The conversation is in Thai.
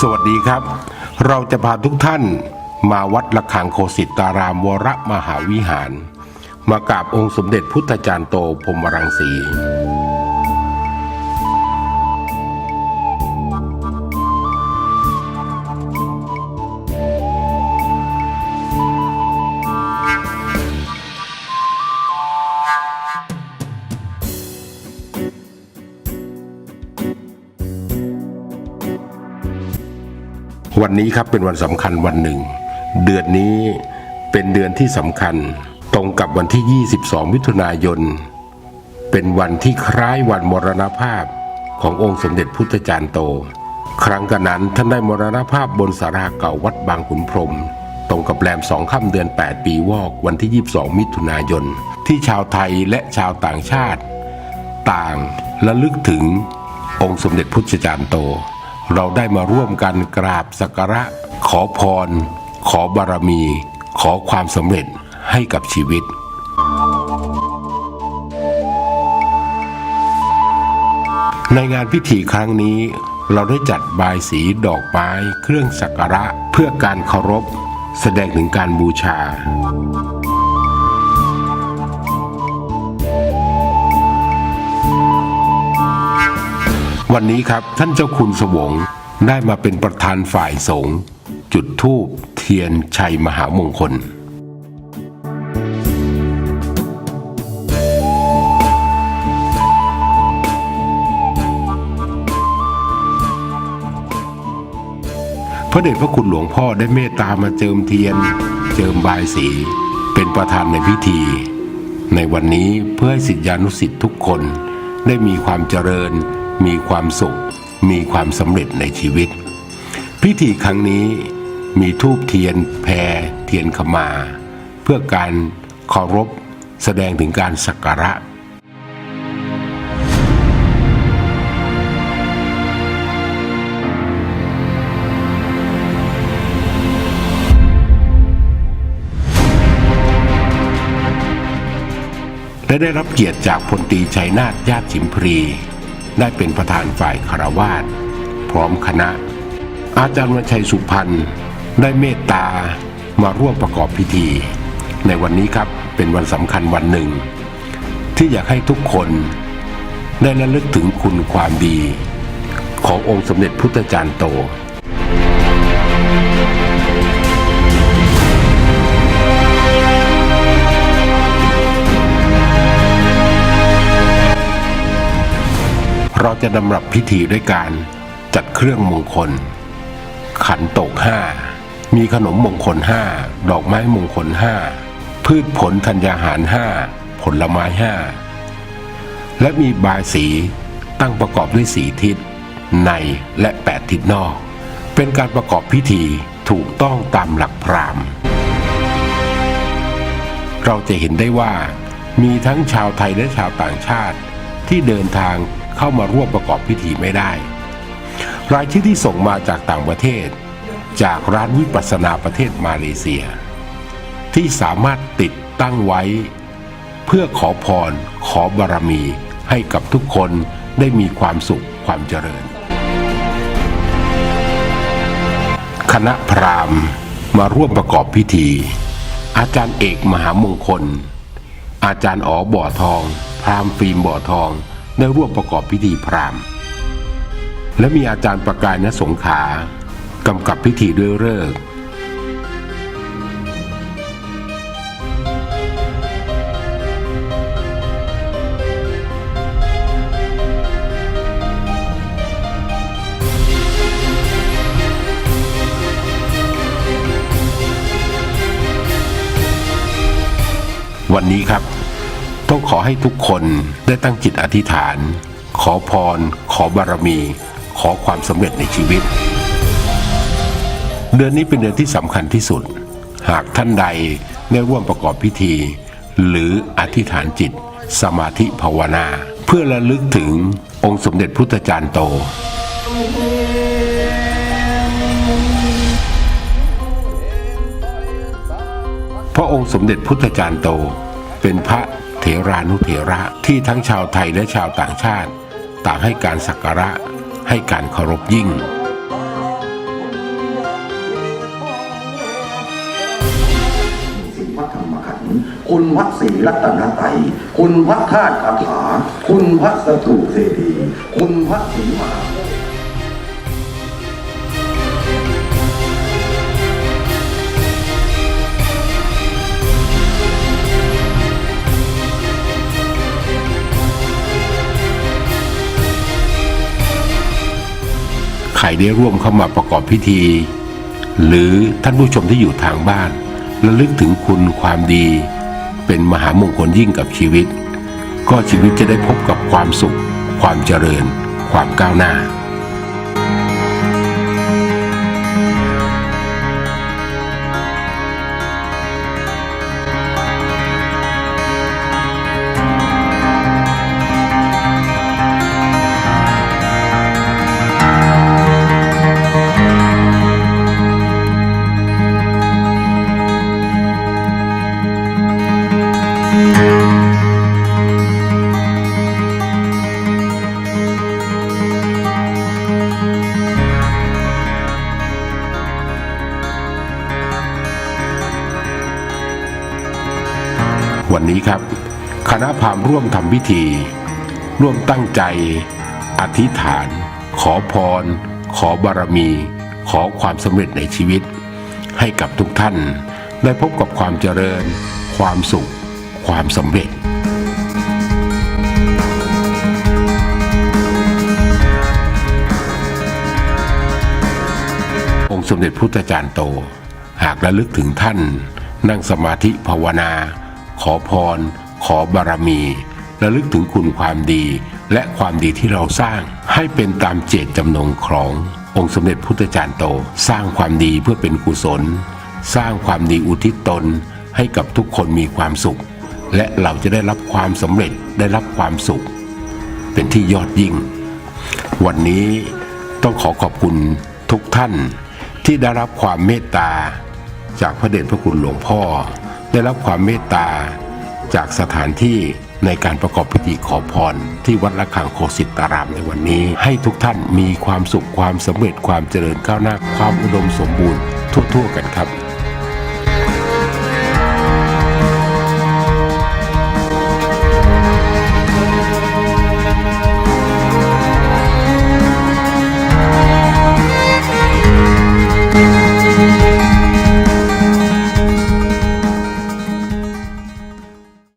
สวัสดีครับ เราจะพาทุกท่านมาวัดระฆังโคสิตารามวรมหาวิหาร มากราบองค์สมเด็จพุทธจารย์โตพรหมรังสี วันนี้ครับเป็นวันสำคัญวันหนึ่ง เดือนนี้เป็นเดือนที่สำคัญ ตรงกับวันที่ 22 มิถุนายน เป็นวันที่คล้ายวันมรณภาพขององค์สมเด็จพุทธจารย์โต ครั้งกันนั้นท่านได้มรณภาพบนสาราเก่าวัดบางขุนพรม ตรงกับแรมสองค่ำเดือน 8 ปีวอกวันที่ 22 มิถุนายน ที่ชาวไทยและชาวต่างชาติ ต่างระลึกถึงองค์สมเด็จพุทธจารย์โต เราได้มาร่วมกันกราบสักการะ ขอพร ขอบารมี ขอความสำเร็จให้กับชีวิต ในงานพิธีครั้งนี้ เราได้จัดบายสีดอกไม้เครื่องสักการะเพื่อการเคารพ แสดงถึงการบูชา วันนี้ครับท่านเจ้าคุณสวงได้มาเป็นประธานฝ่ายสงฆ์จุดธูปเทียนชัยมหามงคล พระเดชพระคุณหลวงพ่อได้เมตตามาเจิมเทียน เจิมบายสี เป็นประธานในพิธี ในวันนี้เพื่อให้สิทธิานุสิทธิ์ทุกคนได้มีความเจริญ มีความสุข มีความสำเร็จในชีวิต พิธีครั้งนี้มีทูบเทียนแพรเทียนขมา เพื่อการเคารพแสดงถึงการสักการะและได้รับเกียรติจากพลตีชัยนาทญาติฉิมพรี ได้เป็นประธานฝ่ายคารวาสพร้อมคณะ อาจารย์วันชัยสุพรรณได้เมตตามาร่วมประกอบพิธี ในวันนี้ครับเป็นวันสำคัญวันหนึ่ง ที่อยากให้ทุกคนได้ระลึกถึงคุณความดี ขององค์สมเด็จพุทธจารย์โต จะดำรับพิธีด้วยการจัดเครื่องมงคล ขันโตกห้ามีขนมมงคลห้าดอกไม้มงคลห้าพืชผลธัญญาหารห้าผลไม้ห้าและมีบายสีตั้งประกอบด้วยสีทิศในและแปดทิศนอก เป็นการประกอบพิธีถูกต้องตามหลักพราหมณ์ เราจะเห็นได้ว่ามีทั้งชาวไทยและชาวต่างชาติที่เดินทาง เข้ามาร่วมประกอบพิธีไม่ได้ รายชื่อที่ส่งมาจากต่างประเทศ จากร้านวิปัสสนาประเทศมาเลเซีย ที่สามารถติดตั้งไว้ เพื่อขอพร ขอบารมีให้กับทุกคนได้มีความสุขความเจริญ คณะพราหมณ์มาร่วมประกอบพิธี อาจารย์เอกมหามงคล อาจารย์อ๋อบ่อทอง พราหมณ์ฟิล์มบ่อทอง ได้ร่วมประกอบพิธีพราหมณ์ และมีอาจารย์ประกายณสงขากำกับพิธีด้วยเลิกษ์วันนี้ครับ ต้องขอให้ทุกคนได้ตั้งจิตอธิษฐาน ขอพร ขอบารมี ขอความสำเร็จในชีวิต เดือนนี้เป็นเดือนที่สำคัญที่สุด หากท่านใดได้ร่วมประกอบพิธี หรืออธิษฐานจิต สมาธิภาวนา เพื่อระลึกถึงองค์สมเด็จพุทธจารย์โต พระองค์สมเด็จพุทธจารย์โต เป็นพระ เถรานุเถระที่ทั้งชาวไทยและชาวต่างชาติ ต่างให้การสักการะให้การเคารพยิ่ง คุณวัดธรมขันคุณวัดศรีรัตนไตรคุณวัดธาตุคาถา คุณวัดสตูเสดี คุณวัดศรีมา ได้ร่วมเข้ามาประกอบพิธี หรือท่านผู้ชมที่อยู่ทางบ้านระลึกถึงคุณความดี เป็นมหามงคลยิ่งกับชีวิต ก็ชีวิตจะได้พบกับความสุข ความเจริญ ความก้าวหน้า ครับ คณะพามร่วมทำพิธี ร่วมตั้งใจ อธิษฐาน ขอพร ขอบารมี ขอความสำเร็จในชีวิต ให้กับทุกท่าน ได้พบกับความเจริญ ความสุข ความสำเร็จองค์สมเด็จพุทธจารย์โต หากระลึกถึงท่าน นั่งสมาธิภาวนา ขอพร ขอบารมีระลึกถึงคุณความดีและความดีที่เราสร้างให้เป็นตามเจตจำนงขององค์สมเด็จพุทธจารย์โต สร้างความดีเพื่อเป็นกุศล สร้างความดีอุทิศตน ให้กับทุกคนมีความสุข และเราจะได้รับความสำเร็จได้รับความสุข เป็นที่ยอดยิ่ง วันนี้ต้องขอขอบคุณทุกท่านที่ได้รับความเมตตาจากพระเดชพระคุณหลวงพ่อ ได้รับความเมตตาจากสถานที่ในการประกอบพิธีขอพร ที่วัดระฆังโคสิตารามในวันนี้ ให้ทุกท่านมีความสุขความสำเร็จความเจริญก้าวหน้าความอุดมสมบูรณ์ทั่วๆกันครับ